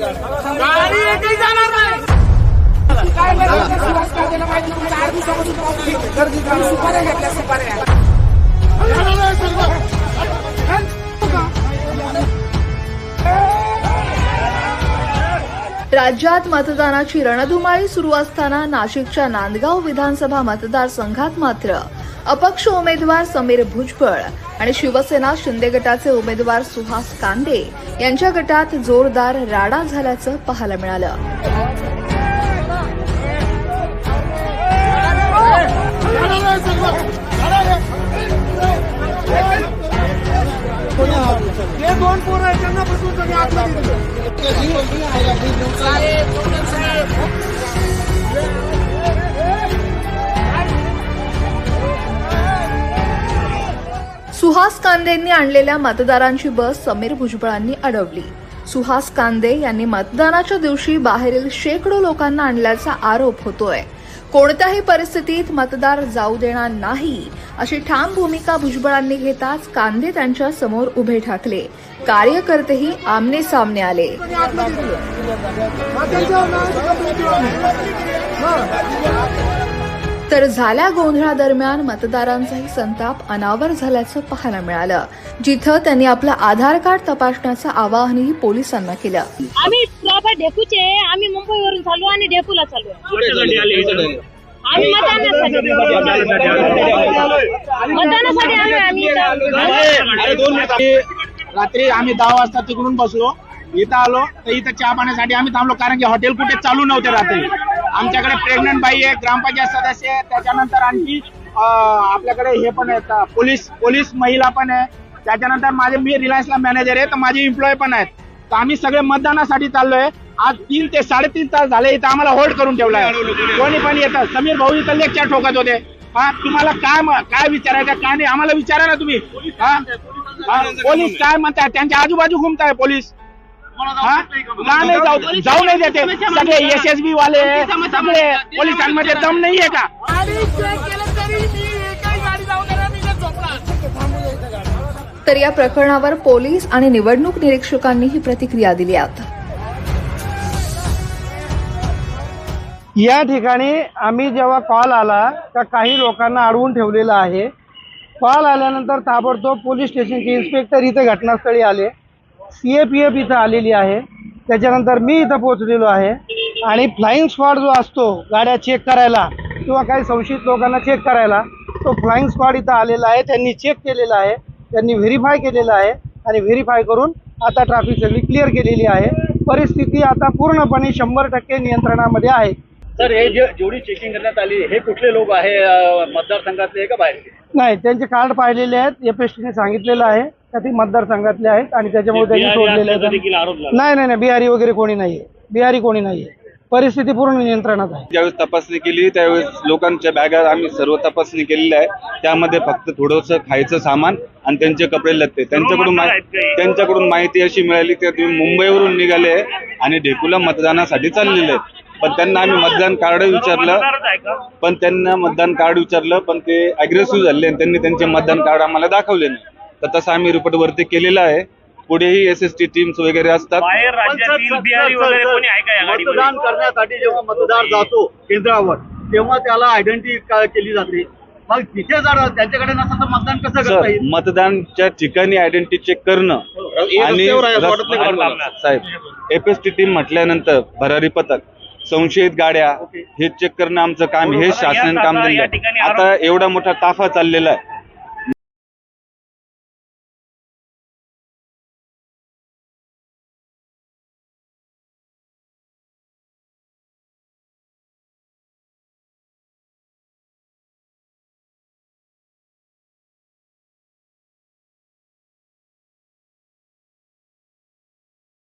गाडी एकही जाणार नाही. काय बरं, सुभाष कांदेला माहिती तुम्हाला आठ दिवसापासून पाऊस येतोय. गर्दी करून सुपाऱ्या घेतल्या सुपाऱ्या. राज्यात मतदानाची रणधुमाळी सुरू असताना नाशिकच्या नांदगाव विधानसभा मतदारसंघात मात्र अपक्ष उमेदवार समीर भुजबळ आणि शिवसेना शिंदे गटाचे उमेदवार सुहास कांदे यांच्या गटात जोरदार राडा झाल्याचं पाहायला मिळालं. त्यांना सुहास कांदेंनी आणलेल्या मतदारांची बस समीर भुजबळांनी अडवली. सुहास कांदे यांनी मतदानाच्या दिवशी बाहेरील शेकडो लोकांना आणल्याचा आरोप होतोय. कोणत्याही परिस्थितीत मतदार जाऊ देणार नाही अशी ठाम भूमिका भुजबळांनी घेताच कांदे त्यांच्यासमोर उभे ठाकले. कार्यकर्तेही आमने सामने आले तर झाल्या गोंधळादरम्यान मतदारांचाही संताप अनावर झाल्याचं पाहायला मिळालं. जिथं त्यांनी आपलं आधार कार्ड तपासण्याचं आवाहनही पोलिसांना केलं. आम्ही प्रॉपर डेपूचे. आम्ही मुंबईवरून चालू आणि डेपूला चालू. आम्ही मतदानासाठी. मतदानासाठी आम्ही. आम्ही रात्री आम्ही दहा वाजता तिकडून बसलो. इथं आलो. तर इथं चहा पाण्यासाठी आम्ही थांबलो. कारण की हॉटेल कुठे चालू नव्हते रात्री. आमच्याकडे प्रेग्नंट बाई आहे ग्रामपंचायत सदस्य आहे. त्याच्यानंतर आणखी आपल्याकडे हे पण आहेत पोलीस पोलीस महिला पण आहे. त्याच्यानंतर माझे मी रिलायन्सला मॅनेजर आहे तर माझे एम्प्लॉय पण आहेत. तर आम्ही सगळे मतदानासाठी चाललोय. आज तीन ते साडेतीन तास झाले इथं आम्हाला होल्ड करून ठेवलाय. कोणी पण येतं. समीर भाऊ इथं लेक्चर ठोकत होते. हा तुम्हाला काय काय विचारायचं काय नाही आम्हाला विचारा ना तुम्ही. हा पोलीस काय म्हणताय? त्यांच्या आजूबाजू घुमताय पोलीस. का नाही जाऊ जाऊ नाही देते. सगळे एस एस बी वाले सगळे पोलिसांमध्ये दम नाहीये का? तरी. तर या प्रकरणावर पोलीस आणि निवडणूक निरीक्षकांनीही प्रतिक्रिया दिल्यात या ठिकाणी आम्ही जेव्हा कॉल आला का काही लोकांना अडवून ठेवलेलं आहे. कॉल आल्यानंतर ताबडतोब पोलीस स्टेशनचे इन्स्पेक्टर इथे घटनास्थळी आले. सी ए पी एफ इथं आलेली आहे. त्याच्यानंतर मी इथं पोहोचलेलो आहे. आणि फ्लाईंग स्क्वॉड जो असतो गाड्या चेक करायला किंवा काही संशयित लोकांना चेक करायला तो फ्लाईंग स्क्वॉड इथं आलेला आहे. त्यांनी चेक केलेला आहे. त्यांनी व्हेरीफाय केलेलं आहे. आणि व्हेरीफाय करून आता ट्रॅफिक सगळी क्लिअर केलेली आहे. परिस्थिती आता पूर्णपणे शंभर टक्के नियंत्रणामध्ये आहे. सर हे जे जेवढी चेकिंग करण्यात आली हे कुठले लोक आहे अ, मतदारसंघातले का बाहेरचे? नाही त्यांचे कार्ड पाहिलेले आहेत एफ एस टीने सांगितलेलं आहे का ते मतदारसंघातले आहेत आणि त्याच्यामुळे त्यांनी सोडलेले आहेत आरोप नाही नाही नाही बिहारी वगैरे कोणी नाहीये. बिहारी कोणी नाहीये. परिस्थिती पूर्ण नियंत्रणात आहे. ज्यावेळेस तपासणी केली त्यावेळेस लोकांच्या बॅगा आम्ही सर्व तपासणी केलेली आहे. त्यामध्ये फक्त थोडंसं खायचं सामान आणि त्यांचे कपडे लत्ते. त्यांच्याकडून त्यांच्याकडून माहिती अशी मिळाली की तुम्ही मुंबईवरून निघाले आहे आणि ढेकूला मतदानासाठी चाललेले आहेत. पण त्यांना आम्ही मतदान कार्ड विचारलं. पण त्यांना मतदान कार्ड विचारलं पण ते अग्रेसिव्ह झाले आणि त्यांनी त्यांचे मतदान कार्ड आम्हाला दाखवले नाही. तर तसं आम्ही रिपोर्ट वरती केलेला आहे. पुढेही एस एस टी टीम्स वगैरे असतात. बाहेर राज्यातील बिहारी वगैरे कोणी आहे का या गाडीमध्ये? मतदान करण्यासाठी जेव्हा मतदार जातो केंद्रावर तेव्हा त्याला आयडेंटिटी केली जाते. मग तिथे जर त्यांच्याकडे नसेल तर मतदान कसं करता सर येईल? मतदानच्या ठिकाणी आयडेंटिटी चेक करणं आणि साहेब एफ एस टी टीम म्हटल्यानंतर भरारी पथक संशयित गाड्या हे चेक करणं आमचं काम हे शासन काम आता एवढा मोठा ताफा चाललेला आहे.